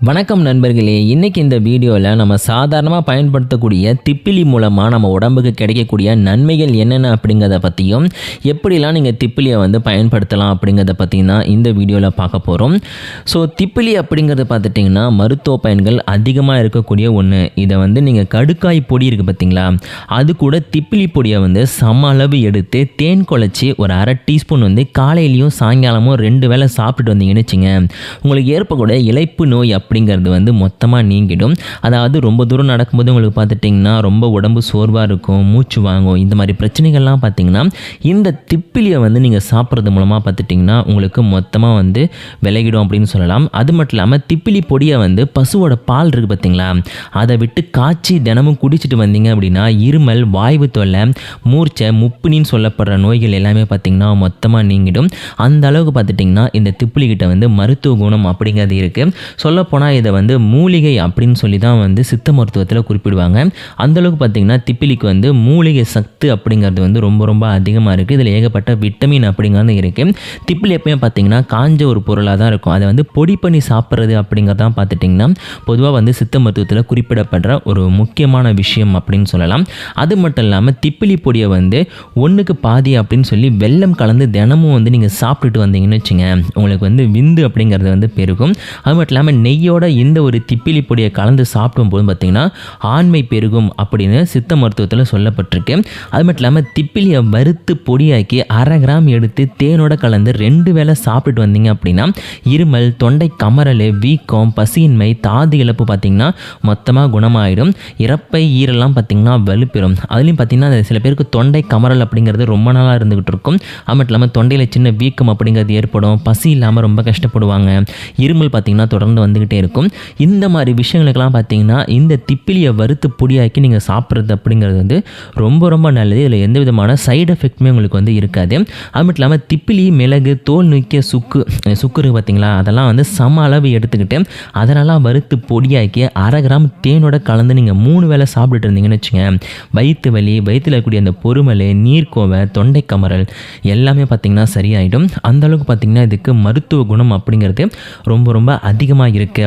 வணக்கம் நண்பர்களே இன்றைக்கி இந்த வீடியோவில் நம்ம சாதாரணமாக பயன்படுத்தக்கூடிய திப்பிலி மூலமாக நம்ம உடம்புக்கு கிடைக்கக்கூடிய நன்மைகள் என்னென்ன அப்படிங்கிறத பற்றியும் எப்படிலாம் நீங்கள் திப்பிலியை வந்து பயன்படுத்தலாம் அப்படிங்கிறத பற்றியும் தான் இந்த வீடியோவில் பார்க்க போகிறோம் ஸோ திப்பிலி அப்படிங்கிறது பார்த்துட்டிங்கன்னா மருத்துவ பயன்கள் அதிகமாக இருக்கக்கூடிய ஒன்று இதை வந்து நீங்கள் கடுக்காய் பொடி இருக்குது பார்த்தீங்களா அது கூட திப்பிலி பொடியை வந்து சம அளவு எடுத்து தேன் குழச்சி ஒரு அரை டீஸ்பூன் வந்து காலையிலையும் சாயங்காலமும் ரெண்டு வேளை சாப்பிட்டுட்டு வந்தீங்கன்னு வச்சுங்க உங்களுக்கு ஏற்பக்கூட இழைப்பு நோய் அப்படிங்கிறது வந்து மொத்தமாக நீங்கிடும். அதாவது ரொம்ப தூரம் நடக்கும்போது உங்களுக்கு பார்த்துட்டிங்கன்னா ரொம்ப உடம்பு சோர்வாக இருக்கும் மூச்சு வாங்கும் இந்த மாதிரி பிரச்சனைகள்லாம் பார்த்திங்கன்னா இந்த திப்பிலியை வந்து நீங்கள் சாப்பிட்றது மூலமாக பார்த்துட்டிங்கன்னா உங்களுக்கு மொத்தமாக வந்து விலகிடும் அப்படின்னு சொல்லலாம். அது மட்டும் இல்லாமல் திப்பிலி பொடியை வந்து பசுவோட பால் இருக்குது பார்த்தீங்களா அதை விட்டு காய்ச்சி தினமும் குடிச்சிட்டு வந்தீங்க அப்படின்னா இருமல் வாய்வு தொல்லை மூர்ச்சை முப்பினின்னு சொல்லப்படுற நோய்கள் எல்லாமே பார்த்திங்கன்னா மொத்தமாக நீங்கிடும். அந்த அளவுக்கு பார்த்துட்டிங்கன்னா இந்த திப்பிலி கிட்ட வந்து மருத்துவ குணம் அப்படிங்கிறது இருக்குது சொல்லப்போனால் இதை வந்து மூலிகை அப்படின்னு சொல்லி தான் வந்து சித்த மருத்துவத்தில் குறிப்பிடுவாங்க. அந்தளவுக்கு பார்த்திங்கன்னா திப்பிலிக்கு வந்து மூலிகை சத்து அப்படிங்கிறது வந்து ரொம்ப ரொம்ப அதிகமாக இருக்குது இதில் ஏகப்பட்ட விட்டமின் அப்படிங்கிறது இருக்குது திப்பிலி எப்பயும் பார்த்திங்கன்னா காஞ்ச ஒரு பொருளாக தான் இருக்கும். அதை வந்து பொடி பண்ணி சாப்பிட்றது அப்படிங்கிறதான் பார்த்துட்டிங்கன்னா பொதுவாக வந்து சித்த மருத்துவத்தில் குறிப்பிடப்படுற ஒரு முக்கியமான விஷயம் அப்படின்னு சொல்லலாம். அது மட்டும் இல்லாமல் திப்பிலி பொடியை வந்து ஒன்றுக்கு பாதி அப்படின்னு சொல்லி வெல்லம் கலந்து தினமும் வந்து நீங்கள் சாப்பிட்டுட்டு வந்தீங்கன்னு வச்சுங்க உங்களுக்கு வந்து விந்து அப்படிங்கிறது வந்து பெருகும். அது மட்டும் இல்லாமல் நெய்யோட இந்த ஒரு திப்பிலி பொடியை கலந்து சாப்பிடும்போது பார்த்திங்கன்னா ஆண்மை பெருகும் அப்படின்னு சித்த மருத்துவத்தில் சொல்லப்பட்டிருக்கு. அது மட்டும் இல்லாமல் திப்பிலியை வறுத்து பொடியாக்கி அரை கிராம் எடுத்து தேனோட கலந்து ரெண்டு வேளை சாப்பிட்டுட்டு வந்தீங்க அப்படின்னா இருமல் தொண்டை கமரல் வீக்கம் பசியின்மை தாது இழப்பு பார்த்திங்கன்னா மொத்தமாக குணமாயிடும். இறப்பை ஈரெல்லாம் பார்த்திங்கன்னா வலுப்பெறும். அதுலேயும் பார்த்திங்கன்னா சில பேருக்கு தொண்டை கமரல் அப்படிங்கிறது ரொம்ப நாளாக இருந்துகிட்டு இருக்கும். அது மட்டும் இல்லாமல் தொண்டையில் சின்ன வீக்கம் அப்படிங்கிறது ஏற்படும். பசி இல்லாமல் ரொம்ப கஷ்டப்படுவாங்க. இருமல் பார்த்திங்கன்னா தொடர்ந்து வந்துக்கிட்டே இருக்கும். இந்த மாதிரி விஷயங்களுக்கெல்லாம் பார்த்தீங்கன்னா இந்த திப்பிலியை வறுத்து பொடியாக்கி நீங்கள் சாப்பிட்றது அப்படிங்கிறது வந்து ரொம்ப ரொம்ப நல்லது. இதில் எந்த விதமான சைடு எஃபெக்ட்டுமே உங்களுக்கு வந்து இருக்காது. அது மட்டும் இல்லாமல் திப்பிலி மிளகு தோல் நுக்கிய சுக்கு சுக்கு இருக்குது பார்த்தீங்களா? அதெல்லாம் வந்து சம அளவு எடுத்துக்கிட்டு அதனெல்லாம் வறுத்து பொடியாக்கி அரை கிராம் தேனோட கலந்து நீங்கள் மூணு வேளை சாப்பிட்டுட்டு இருந்தீங்கன்னு வச்சுங்க வயிற்று வலி வயிற்றில் இருக்கக்கூடிய அந்த பொறுமல் நீர்க்கோவை தொண்டை கமரல் எல்லாமே பார்த்திங்கன்னா சரியாயிடும். அந்தளவுக்கு பார்த்திங்கன்னா இதுக்கு மருத்துவ குணம் அப்படிங்கிறது ரொம்ப ரொம்ப அதிகமாக இருக்குது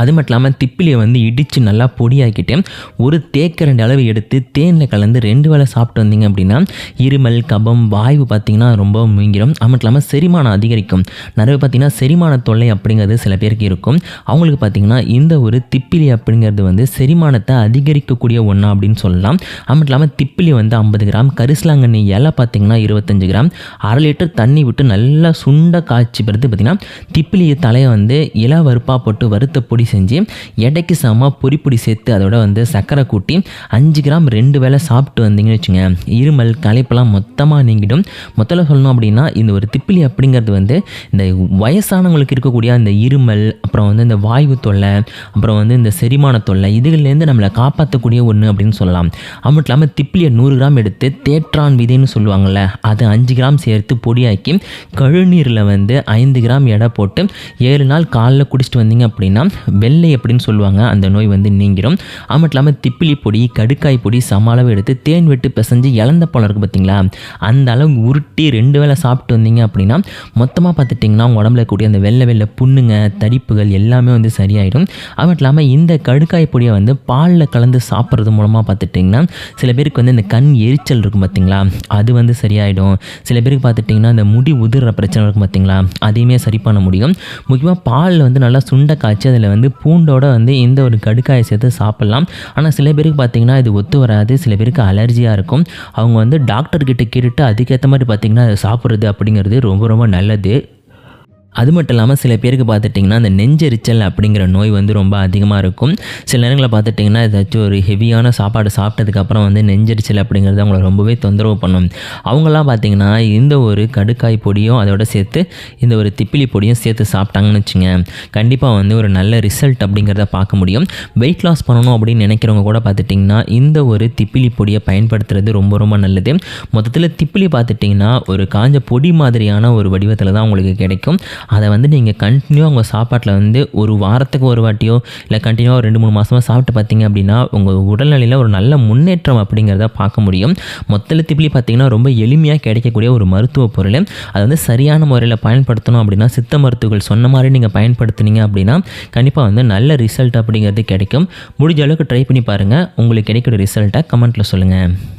அது மட்டும் இல்லாமல் திப்பிலியை வந்து இடித்து நல்லா பொடியாக்கிட்டு ஒரு தேக்கரண்டு அளவு எடுத்து தேனில் கலந்து ரெண்டு வேளை சாப்பிட்டு வந்தீங்க அப்படின்னா இருமல் கபம் வாய்வு பார்த்திங்கன்னா ரொம்ப முங்கிடும் அது மட்டும் இல்லாமல் செரிமானம் அதிகரிக்கும். நிறைய பார்த்திங்கன்னா செரிமான தொல்லை அப்படிங்கிறது சில பேருக்கு இருக்கும். அவங்களுக்கு பார்த்திங்கன்னா இந்த ஒரு திப்பிலி அப்படிங்கிறது வந்து செரிமானத்தை அதிகரிக்கக்கூடிய ஒன்றா அப்படின்னு சொல்லலாம். அது மட்டும் இல்லாமல் திப்பிலி வந்து ஐம்பது கிராம் கரிசலாங்கண்ணி இலை பார்த்திங்கன்னா இருபத்தஞ்சு கிராம். அரை லிட்டர் தண்ணி விட்டு நல்லா சுண்ட காய்ச்சி பிறகு பார்த்திங்கன்னா திப்பிலியை தலையை வந்து இல வறுப்பாக போட்டு வறுத்த பொடி செஞ்சு எடைக்கு சமமாக பொரி பொடி சேர்த்து அதோட வந்து சர்க்கரை கூட்டி அஞ்சு கிராம் ரெண்டு வேளை சாப்பிட்டு வந்தீங்கன்னு வச்சுங்க. இருமல் களைப்பெல்லாம் மொத்தமாக நீங்கிடும். மொத்தத்தில் சொல்லணும் அப்படின்னா இந்த ஒரு திப்பிலி அப்படிங்கிறது வந்து இந்த வயசானவங்களுக்கு இருக்கக்கூடிய அந்த இருமல் அப்புறம் வந்து இந்த வாய்வு தொல்லை அப்புறம் வந்து இந்த செரிமான தொல்லை இதுகள்லேருந்து நம்மளை காப்பாற்றக்கூடிய ஒன்று அப்படின்னு சொல்லலாம். அது மட்டும் இல்லாமல் திப்பிலியை நூறு கிராம் எடுத்து தேற்றான் விதைன்னு சொல்லுவாங்கள்ல அது அஞ்சு கிராம் சேர்த்து பொடியாக்கி கழுநீரில் வந்து ஐந்து கிராம் எடை போட்டு ஏழு நாள் காலைல குடிச்சிட்டு வந்தீங்க அப்படின்னா வெள்ளை அப்படின்னு சொல்லுவாங்க அந்த நோய் வந்து நீங்கிடும் அது மட்டும் இல்லாமல் திப்பிலி பொடி கடுக்காய் பொடி சம அளவு எடுத்து தேன் வெட்டு பிசைஞ்சு இழந்த பழம் இருக்குது பார்த்தீங்களா அந்த அளவு உருட்டி ரெண்டு வேளை சாப்பிட்டு வந்தீங்க அப்படின்னா மொத்தமாக பார்த்துட்டிங்கன்னா உங்கள் உடம்புல இருக்கக்கூடிய அந்த வெள்ளை வெள்ளை புண்ணுங்க தடிப்புகள் எல்லாமே வந்து சரியாயிடும் அது மட்டும் இல்லாமல் இந்த கடுக்காய் பொடியை வந்து பாலில் கலந்து சாப்பிட்றது மூலமாக பார்த்துட்டிங்கன்னா சில பேருக்கு வந்து இந்த கண் எரிச்சல் இருக்கும் பார்த்தீங்களா அது வந்து சரியாயிடும். சில பேருக்கு பார்த்துட்டிங்கன்னா இந்த முடி உதிர்ற பிரச்சனை இருக்கும் பார்த்தீங்களா அதையுமே சரி பண்ண முடியும். முக்கியமாக பாலில் வந்து நல்லா சுண்டை காய்ச்சி அதில் வந்து வந்து பூண்டோட வந்து இந்த ஒரு கடுக்காயை சேர்த்து சாப்பிட்லாம். ஆனால் சில பேருக்கு பார்த்தீங்கன்னா இது ஒத்து வராது. சில பேருக்கு அலர்ஜியாக இருக்கும். அவங்க வந்து டாக்டர்கிட்ட கேட்டுட்டு அதுக்கேற்ற மாதிரி பார்த்தீங்கன்னா அதை சாப்பிட்றது அப்படிங்கிறது ரொம்ப ரொம்ப நல்லது. அது மட்டும் இல்லாமல் சில பேருக்கு பார்த்துட்டிங்கன்னா அந்த நெஞ்செரிச்சல் அப்படிங்கிற நோய் வந்து ரொம்ப அதிகமாக இருக்கும். சில நேரங்களில் பார்த்துட்டிங்கன்னா ஏதாச்சும் ஒரு ஹெவியான சாப்பாடு சாப்பிட்டதுக்கப்புறம் வந்து நெஞ்செரிச்சல் அப்படிங்கிறது அவங்கள ரொம்பவே தொந்தரவு பண்ணும். அவங்களாம் பார்த்திங்கன்னா இந்த ஒரு கடுக்காய் பொடியும் அதோட சேர்த்து இந்த ஒரு திப்பிலி பொடியும் சேர்த்து சாப்பிட்டாங்கன்னு வச்சுங்க கண்டிப்பாக வந்து ஒரு நல்ல ரிசல்ட் அப்படிங்கிறத பார்க்க முடியும். வெயிட் லாஸ் பண்ணணும் அப்படின்னு நினைக்கிறவங்க கூட பார்த்துட்டிங்கன்னா இந்த ஒரு திப்பிலி பொடியை பயன்படுத்துறது ரொம்ப ரொம்ப நல்லது. மொத்தத்தில் திப்பிலி பார்த்துட்டிங்கன்னா ஒரு காஞ்ச பொடி மாதிரியான ஒரு வடிவத்தில் தான் உங்களுக்கு கிடைக்கும். அதை வந்து நீங்கள் கண்டினியூவாக உங்கள் சாப்பாட்டில் வந்து ஒரு வாரத்துக்கு ஒரு வாட்டியோ இல்லை கண்டினியூவாக ரெண்டு மூணு மாதமாக சாப்பிட்டு பார்த்தீங்க அப்படின்னா உங்கள் உடல்நிலையில் ஒரு நல்ல முன்னேற்றம் அப்படிங்கிறத பார்க்க முடியும். மொத்தல திப்பிலி பார்த்தீங்கன்னா ரொம்ப எளிமையாக கிடைக்கக்கூடிய ஒரு மருத்துவ பொருள். அதை வந்து சரியான முறையில் பயன்படுத்தணும் அப்படின்னா சித்த மருத்துவர்கள் சொன்ன மாதிரி நீங்கள் பயன்படுத்தினீங்க அப்படின்னா கண்டிப்பாக வந்து நல்ல ரிசல்ட் அப்படிங்கிறது கிடைக்கும். முடிஞ்ச அளவுக்கு ட்ரை பண்ணி பாருங்கள் உங்களுக்கு கிடைக்கிற ரிசல்ட்டை கமெண்ட்டில் சொல்லுங்கள்